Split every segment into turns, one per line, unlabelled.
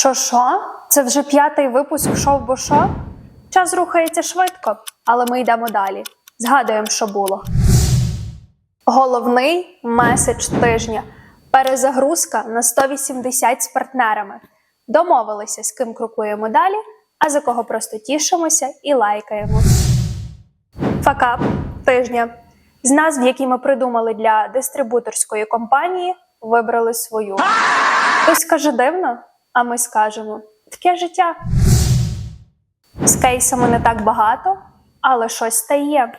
Що що? Це вже п'ятий випуск шоу бо що? Час рухається швидко, але ми йдемо далі. Згадуємо, що було. Головний меседж тижня. Перезагрузка на 180 з партнерами. Домовилися, з ким крокуємо далі, а за кого просто тішимося і лайкаємо. Факап тижня. З назв, які ми придумали для дистрибуторської компанії, вибрали свою. Хтось каже дивно, а ми скажемо таке життя. З кейсами не так багато, але щось та є.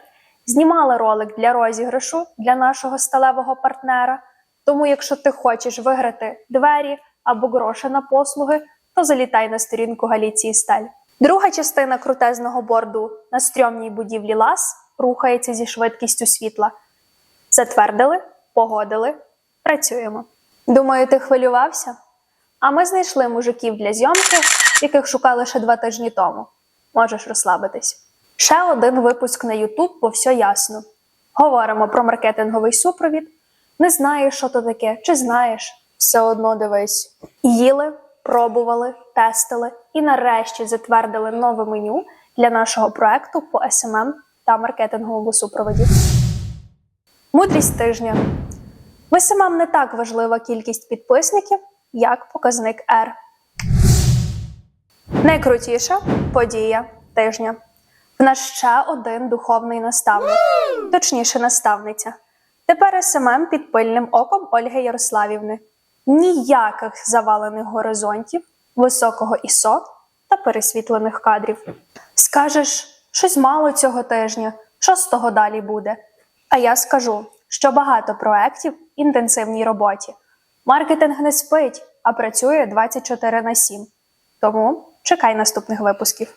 Знімали ролик для розіграшу для нашого сталевого партнера. Тому, якщо ти хочеш виграти двері або гроші на послуги, то залітай на сторінку Галіції Сталь. Друга частина крутезного борду на стрьомній будівлі ЛАС рухається зі швидкістю світла. Затвердили, погодили, працюємо. Думаю, ти хвилювався? А ми знайшли мужиків для зйомки, яких шукали ще два тижні тому. Можеш розслабитись. Ще один випуск на YouTube, бо все ясно. Говоримо про маркетинговий супровід. Не знаєш, що то таке, чи знаєш, все одно дивись. Їли, пробували, тестили і нарешті затвердили нове меню для нашого проекту по SMM та маркетинговому супроводі. Мудрість тижня. В SMM не так важлива кількість підписників, як показник R. Найкрутіша подія тижня. В нас ще один духовний наставник, точніше, наставниця. Тепер СММ під пильним оком Ольги Ярославівни. Ніяких завалених горизонтів, високого ІСО та пересвітлених кадрів. Скажеш, щось мало цього тижня, що з того далі буде? А я скажу, що багато проєктів в інтенсивній роботі. Маркетинг не спить, а працює 24 на 7. Тому чекай наступних випусків.